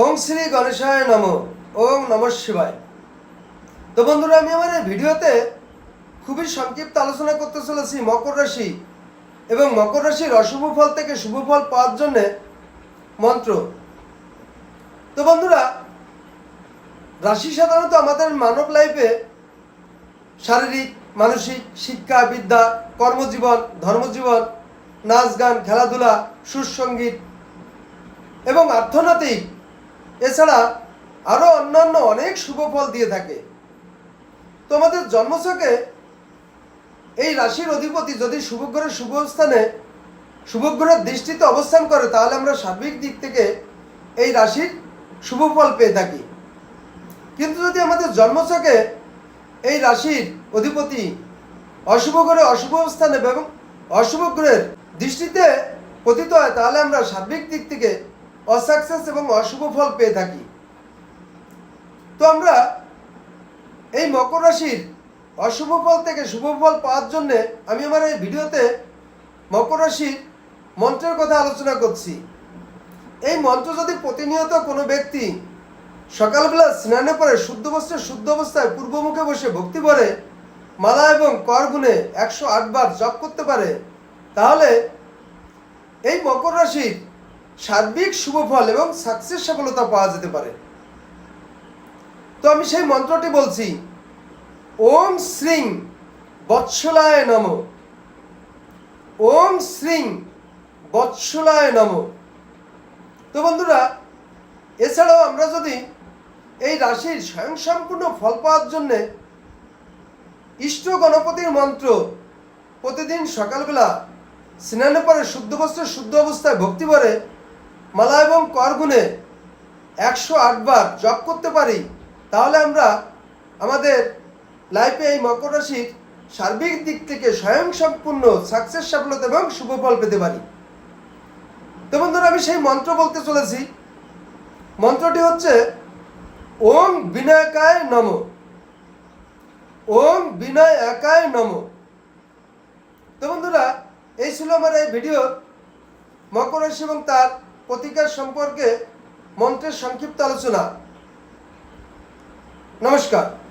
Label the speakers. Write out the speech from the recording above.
Speaker 1: ওং শ্রী গণেশায় নম ওং নম শিবায়। তো বন্ধুরা, আমি আমার এই ভিডিওতে খুবই সংক্ষিপ্ত আলোচনা করতে চলেছি মকর রাশি এবং মকর রাশির অশুভ ফল থেকে শুভ ফল পাওয়ার জন্যে মন্ত্র। তো বন্ধুরা, রাশি সাধারণত আমাদের মানব লাইফে শারীরিক, মানসিক, শিক্ষা, বিদ্যা, কর্মজীবন, ধর্মজীবন, নাচ গান, খেলাধুলা সুসঙ্গীত এবং অর্থনৈতিক এছাড়া আরও অন্যান্য অনেক শুভ ফল দিয়ে থাকে। তোমাদের জন্মছকে এই রাশির অধিপতি যদি শুভগ্রহের শুভ স্থানে শুভগ্রহের দৃষ্টিতে অবস্থান করে, তাহলে আমরা সার্বিক দিক থেকে এই রাশির শুভ ফল পেয়ে থাকি। কিন্তু যদি আমাদের জন্মছকে এই রাশির অধিপতি অশুভ গ্রহে অশুভ স্থানে এবং অশুভ গ্রহের দৃষ্টিতে পতিত হয়, তাহলে আমরা সার্বিক দিক থেকে অসাকসেস এবং অশুভ ফল পেয়ে থাকি। তো আমরা এই মকর রাশির অশুভ ফল থেকে শুভ ফল পাওয়ার জন্যে আমি আমার এই ভিডিওতে মকর রাশির মন্ত্রের কথা আলোচনা করছি। এই মন্ত্র যদি প্রতিনিয়ত কোনো ব্যক্তি সকালবেলা স্নানে পরে শুদ্ধ বস্ত্রে শুদ্ধ অবস্থায় পূর্বমুখে বসে ভক্তি ভরে মালা এবং কর গুণে একশো আটবার জপ করতে পারে, তাহলে এই মকর রাশির সার্বিক শুভ ফল এবং সাকসেস সফলতা পাওয়া যেতে পারে। তো আমি সেই মন্ত্রটি বলছি, ওম শ্রীং বৎসলায় নম। ওম শ্রীং বৎসলায় নম। তো বন্ধুরা, এছাড়াও আমরা যদি এই রাশির স্বয়ংসম্পূর্ণ ফল পাওয়ার জন্যে ইষ্ট গণপতির মন্ত্র প্রতিদিন সকালবেলা স্নানে পরে শুদ্ধ বস্ত্র, শুদ্ধ অবস্থায় ভক্তি ভরে মালা এবং কর গুণে একশো আটবার জপ করতে পারি, তাহলে আমরা আমাদের লাইফে এই মকর রাশির সার্বিক দিক থেকে স্বয়ংসম্পূর্ণ সাকসেস সফলতা এবং শুভ ফল পেতে পারি। তো বন্ধুরা, আমি সেই মন্ত্র বলতে চলেছি। মন্ত্রটি হচ্ছে, ওম বিনায়কায় নম। ওম বিনয় একায় নম। তো বন্ধুরা, এই ছিল আমার এই ভিডিও মকর রাশি এবং তার প্রতিকার সম্পর্কে মন্ত্রের সংক্ষিপ্ত আলোচনা। নমস্কার।